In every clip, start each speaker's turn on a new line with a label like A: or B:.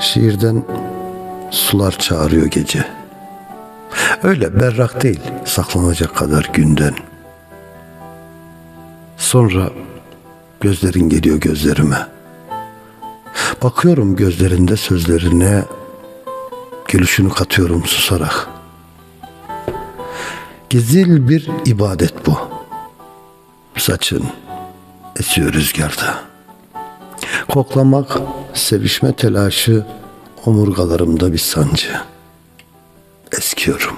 A: Şiirden sular çağırıyor gece. Öyle berrak değil saklanacak kadar günden. Sonra gözlerin geliyor gözlerime. Bakıyorum gözlerinde sözlerine, gülüşünü katıyorum susarak. Gizil bir ibadet bu. Saçın esiyor rüzgarda. Koklamak, sevişme telaşı omurgalarımda bir sancı. Eskiyorum.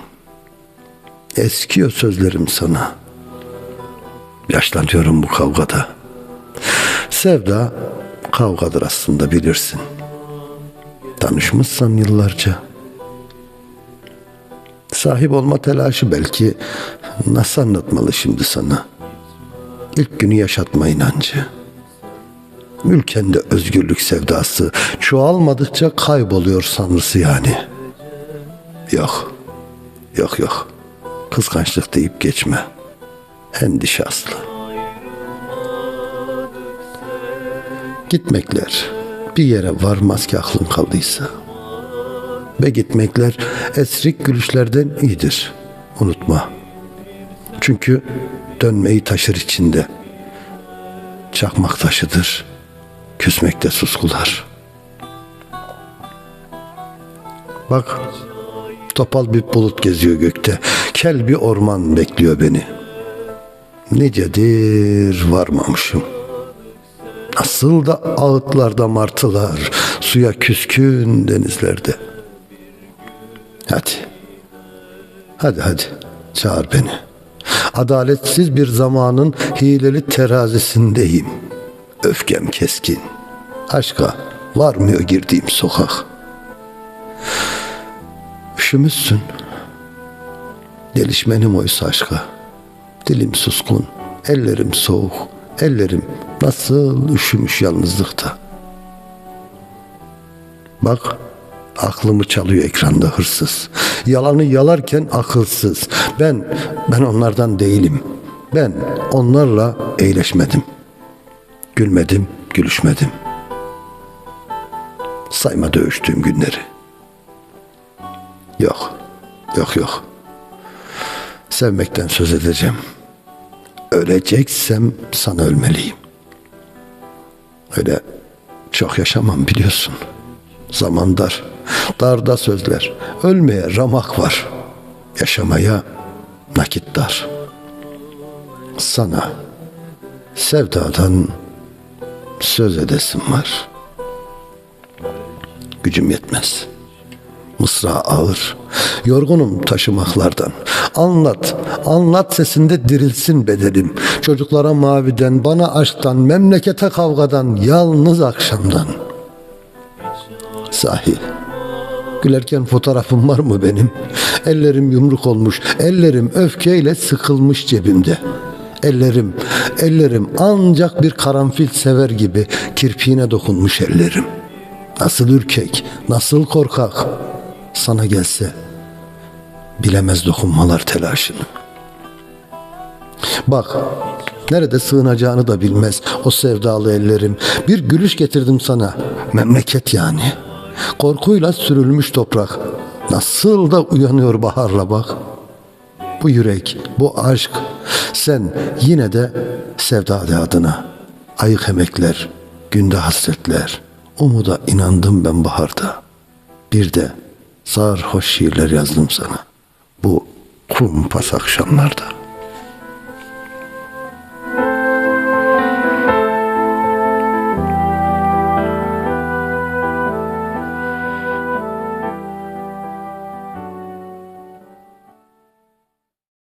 A: Eskiyor sözlerim sana. Yaşlanıyorum bu kavgada. Sevda kavgadır aslında bilirsin. Tanışmışsan yıllarca. Sahip olma telaşı belki nasıl anlatmalı şimdi sana? İlk günü yaşatma inancı. Ülkende özgürlük sevdası çoğalmadıkça kayboluyor sanrısı yani. Yok, yok yok. Kıskançlık deyip geçme. Endişe aslı. Gitmekler bir yere varmaz ki aklın kaldıysa. Ve gitmekler esrik gülüşlerden iyidir. Unutma. Çünkü dönmeyi taşır içinde. Çakmak taşıdır. Küsmekte suskular. Bak topal bir bulut geziyor gökte. Kel bir orman bekliyor beni. Nicedir varmamışım. Nasıl da ağıtlarda martılar, suya küskün denizlerde. Hadi. Hadi hadi çağır beni. Adaletsiz bir zamanın hileli terazisindeyim. Öfkem keskin. Aşka varmıyor girdiğim sokak. Üşümüşsün. Gelişmenim oysa aşka. Dilim suskun, ellerim soğuk, ellerim nasıl üşümüş yalnızlıkta. Bak, aklımı çalıyor ekranda hırsız. Yalanı yalarken akılsız. Ben, ben onlardan değilim. Ben onlarla eğleşmedim. Gülmedim, gülüşmedim. Sayma dövüştüğüm günleri. Yok, yok yok. Sevmekten söz edeceğim. Öleceksem sana ölmeliyim. Öyle çok yaşamam biliyorsun. Zaman dar. Darda sözler. Ölmeye ramak var. Yaşamaya nakit dar. Sana sevdadan söz edesim var. Gücüm yetmez. Mısra ağır. Yorgunum taşımaklardan. Anlat, anlat sesinde dirilsin bedenim. Çocuklara maviden, bana aşktan, memlekete kavgadan, yalnız akşamdan. Sahi, gülerken fotoğrafım var mı benim? Ellerim yumruk olmuş, ellerim öfkeyle sıkılmış cebimde. Ellerim, ellerim ancak bir karanfil sever gibi kirpiğine dokunmuş ellerim. Nasıl ürkek, nasıl korkak sana gelse bilemez dokunmalar telaşını. Bak nerede sığınacağını da bilmez o sevdalı ellerim. Bir gülüş getirdim sana memleket yani. Korkuyla sürülmüş toprak nasıl da uyanıyor baharla bak. Bu yürek, bu aşk sen yine de sevda adına. Ayık emekler, günde hasretler. Umuda inandım ben baharda. Bir de sarhoş şiirler yazdım sana. Bu kumpas akşamlarda.